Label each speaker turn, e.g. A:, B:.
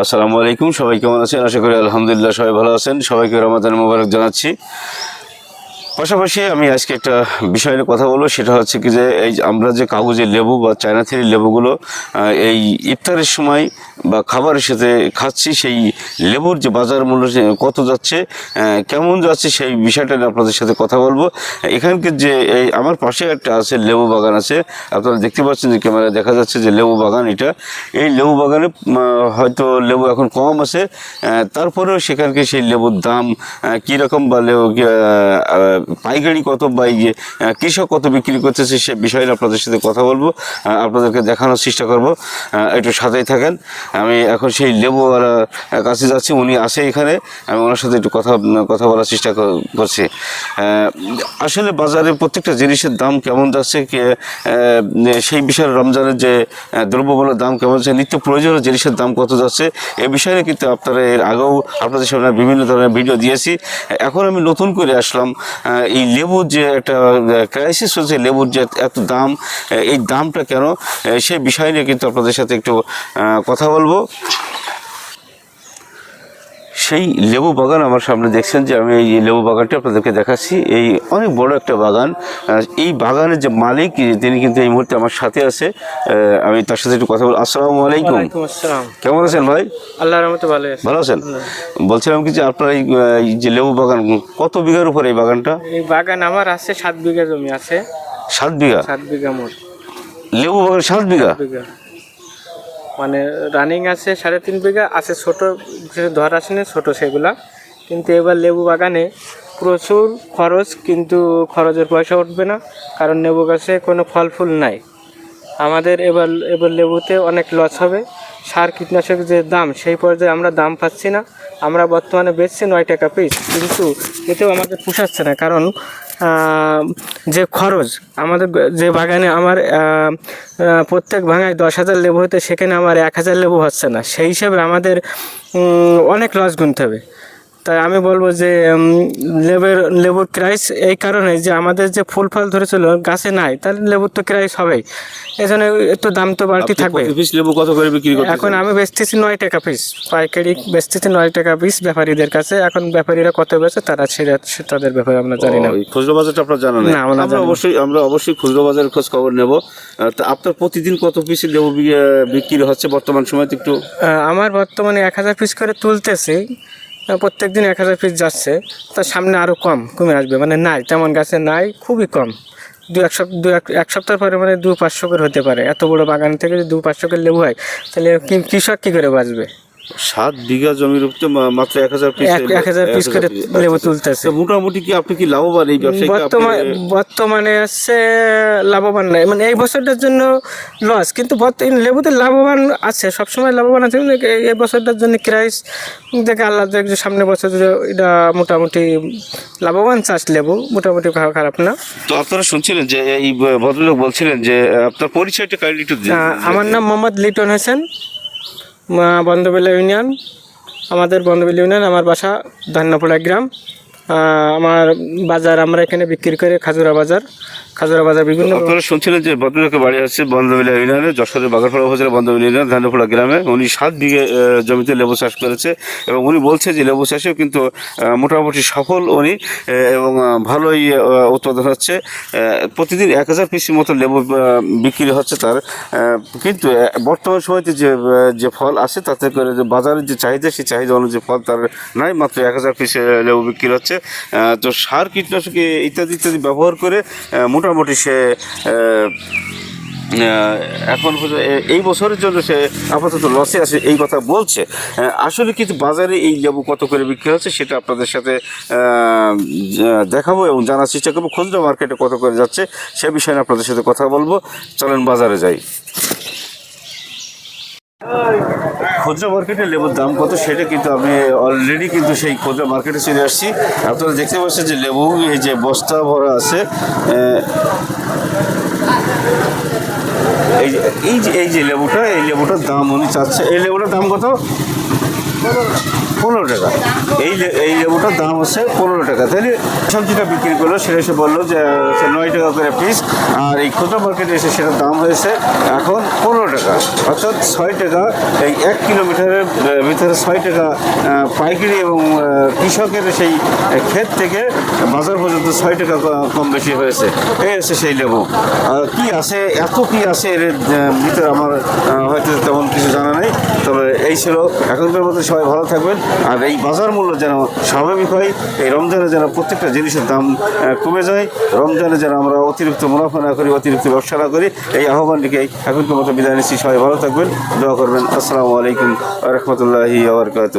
A: আসসালামু আলাইকুম, সবাই কেমন আছেন? আশা করি আলহামদুলিল্লাহ সবাই ভালো আছেন। সবাইকে রমাদান মোবারক জানাচ্ছি। পাশাপাশি আমি আজকে একটা বিষয় নিয়ে কথা বলব, সেটা হচ্ছে কি যে এই আমরা যে কাগজের লেবু বা চায়না থ্রি লেবুগুলো এই ইফতারের সময় বা খাবারের সাথে খাচ্ছি, সেই লেবুর যে বাজার মূল্য কত যাচ্ছে কেমন যাচ্ছে, সেই বিষয়টা নিয়ে আপনাদের সাথে কথা বলব। এখানকার যে এই আমার পাশে একটা আছে লেবু বাগান আছে, আপনারা দেখতে পাচ্ছেন যে ক্যামেরায় দেখা যাচ্ছে যে লেবু বাগান এটা। এই লেবু বাগানে হয়তো লেবু এখন কম আছে তারপরেও সেখানকে সেই লেবুর দাম কীরকম বা লেবু পাইকারি কত বা এই যে, কৃষক কত বিক্রি করতেছে সে বিষয়ে আপনাদের সাথে কথা বলব। আপনাদেরকে দেখানোর চেষ্টা করব। একটু সাথেই থাকেন। আমি এখন সেই লেবুওয়ালার কাছে যাচ্ছি উনি আসে এখানে। আমি ওনার সাথে একটু কথা কথা বলার চেষ্টা কর- করছি। আসলে বাজারে প্রত্যেকটা জিনিসের দাম কেমন যাচ্ছে সেই বিষয়ে রমজানের যে আহ, দ্রব্যমূল্যের দাম কেমন যাচ্ছে নিত্য প্রয়োজনীয় জিনিসের দাম কত যাচ্ছে এ বিষয়ে কিন্তু আপনারা এর আগেও আপনাদের সামনে বিভিন্ন ধরনের ভিডিও দিয়েছি। এখন আমি নতুন করে আসলাম এই লেবুর যে একটা ক্রাইসিস হচ্ছে লেবুর যে এত দাম এই দামটা কেন সেই বিষয় নিয়ে কিন্তু আপনাদের সাথে একটু কথা বলব। সেই লেবু বাগান আমার সামনে দেখছেন যে আমি এই লেবু বাগানটি আপনাদেরকে দেখাচ্ছি। এই অনেক বড় একটা বাগান। এই বাগানের যে মালিক তিনি কিন্তু এই মুহূর্তে আমার সাথে আছে। আমি তার সাথে একটু কথা বল আসসালামু আলাইকুম। কেমন আছেন ভাই?
B: আল্লাহ রহমতে ভালো
A: ভালো আছেন? বলছিলাম কি যে আপনার এই যে লেবু বাগান কত বিঘার উপর এই বাগানটা?
B: এই বাগান আমার আছে সাত বিঘা জমি আছে।
A: সাত বিঘা?
B: সাত বিঘা মোট।
A: লেবু বাগান সাত বিঘা?
B: বিঘা। মানে রানিং আছে সাড়ে তিন বিঘা, আছে ছোটো, যে ধর আসেনি ছোটো সেগুলা। কিন্তু এবার লেবু বাগানে প্রচুর খরচ, কিন্তু খরচের পয়সা উঠবে না, কারণ লেবু গাছে কোনো ফল ফুল নাই। আমাদের এবার এবার লেবুতে অনেক লস হবে। সার কীটনাশক যে দাম, সেই পর্যায়ে আমরা দাম পাচ্ছি না। আমরা বর্তমানে বেচছি নয় টাকা পিস কিন্তু এতেও আমাদের পোষাচ্ছে না, কারণ যে খরচ, আমাদের যে বাগানে আমার প্রত্যেক ভাঙায় দশ হাজার লেবু হতে সেখানে আমার এক হাজার লেবু হচ্ছে না। সেই হিসাবে আমাদের অনেক লস গুনতে হবে। তাই আমি বলব যে লেবুর লেবুর ক্রাইস এই কারণে যে আমাদের যে ফুল ফল ধরেছিল গাছে নাই তাহলে লেবুর তো ক্রাইস হবেই। এই জন্য একটু দাম তো বাড়তি থাকবে।
A: পিস লেবু কত করে বিক্রি করতে
B: এখন আমি বেচতেছি নয় টাকা পিস পাইকারি বেচতেছি নয় টাকা পিস ব্যাপারীদের কাছে। এখন ব্যাপারীরা কত বেচে তারা সেটা সে তাদের ব্যাপারে আমরা জানি না।
A: খুচরো বাজারটা আপনার জানা
B: না, আমরা।
A: অবশ্যই আমরা অবশ্যই খুচরো বাজারের খোঁজ খবর নেব। তা আপনার প্রতিদিন কত পিস লেবু বিক্রি হচ্ছে বর্তমান সময় একটু?
B: আমার বর্তমানে এক হাজার পিস করে তুলতেছি। প্রত্যেক দিন এক হাজার পিস যাচ্ছে। তার সামনে আরও কম কমে আসবে। মানে নাই, তেমন গাছে নাই, খুবই কম। দু এক সপ্তাহ, দু এক সপ্তাহ পরে মানে দু পাঁচশো করে হতে পারে। এত বড় বাগান থেকে যদি দু পাঁচশো করে লেবু হয়, তাহলে কৃষক কী করে বাঁচবে?
A: সাত বিঘা জমির উপরে মাত্র এক হাজার পিস
B: এক হাজার পিস করে লেবু তুলতেছে।
A: মোটামুটি কি আপনি কি লাভবান এই ব্যবসায়ী
B: বর্তমান বর্তমানে আছে লাভবান নাই। মানে এই বছরটার জন্য লস কিন্তু লেবুতে লাভবান আছে সবসময় লাভবান আছে এই- বছরটার জন্য ক্রাইস দেখে আল্লাহ দেখছে সামনে বছর এটা মোটামুটি লাভবান চাষ লেবু মোটামুটি খারাপ না।
A: তো আপনারা শুনছিলেন যে এই ভদ্রলোক বলছিলেন যে আপনার পরিচয়টা কাইন্ডলি একটু
B: আমার নাম মোহাম্মদ লিটন হোসেন। বন্ধবেলা ইউনিয়ন আমাদের বন্ধবেলা ইউনিয়ন আমার বাসা ধান্নাপোড়া গ্রাম। আমার বাজার আমরা এখানে বিক্রি করে খাজুরা বাজার খাজুরা বাজার বিভিন্ন
A: আপনারা শুনছিলেন যে ভদ্রলোকের বাড়ি হচ্ছে বন্ধবিলা ইউনিয়নে যশোরের বাগারপাড়া উপজেলা বন্ধবিলা ইউনিয়ন ধানপোড়া গ্রামে। উনি সাত বিঘে জমিতে লেবু চাষ করেছে এবং উনি বলছে যে লেবু চাষেও কিন্তু মোটামুটি সফল উনি এবং ভালোই উৎপাদন হচ্ছে। প্রতিদিন এক হাজার পিসের মতো লেবু বিক্রি হচ্ছে তার। কিন্তু বর্তমান সময়তে যে যে ফল আছে তাতে করে যে বাজারের যে চাহিদা সেই চাহিদা অনুযায়ী ফল তার নাই। মাত্র এক হাজার পিসে লেবু বিক্রি হচ্ছে। আহ, তো সার কীটনাশক ইত্যাদি ইত্যাদি ব্যবহার করে মোটামুটি সে এখন এই বছরের জন্য সে আপাতত লসে আছে এই কথা বলছে। আসলে কিন্তু বাজারে এই লেবু কত করে বিক্রি হচ্ছে সেটা আপনাদের সাথে দেখাবো এবং জানার চেষ্টা করব। খুচরো মার্কেটে কত করে যাচ্ছে সে বিষয়ে আপনাদের সাথে কথা বলব। চলেন বাজারে যাই। খুচরা মার্কেটে লেবুর দাম কত সেটা কিন্তু আমি অলরেডি কিন্তু সেই খুচরা মার্কেটে চলে আসছি। আপনারা দেখতে পাচ্ছেন যে লেবু, এই যে বস্তা ভরা আছে এই যে এই যে লেবুটা, এই লেবুটার দাম উনি চাচ্ছে। এই লেবুটার দাম কত? পনেরো টাকা। এই এই লেবুটার দাম হচ্ছে পনেরো টাকা। তাহলে সবজিটা বিক্রি করল, সেটা এসে বলল যে নয় টাকা করে পিস আর এই খুচরা মার্কেটে এসে সেটার দাম হয়েছে এখন পনেরো টাকা। অর্থাৎ ছয় টাকা, এই এক কিলোমিটারের ভিতরে ছয় টাকা পাইকারি এবং কৃষকের সেই ক্ষেত থেকে বাজার পর্যন্ত ছয় টাকা কম বেশি হয়েছে। এই হচ্ছে সেই লেবু। কি আছে, এত কি আছে এর ভিতরে আমার হয়তো তেমন কিছু জানা এই ছিল এখনকার মতো সবাই ভালো থাকবেন। আর এই বাজার মূল্য যেন স্বাভাবিক হয়, এই রমজানে যেন প্রত্যেকটা জিনিসের দাম কমে যায়, রমজানে যেন আমরা অতিরিক্ত মুনাফা না করি, অতিরিক্ত ব্যবসা না করি, এই আহ্বানটিকে এখনকার মতো বিদায় নিচ্ছি। সবাই ভালো থাকবেন, দোয়া করবেন। আসসালামু আলাইকুম রহমতুল্লাহি আবরকাত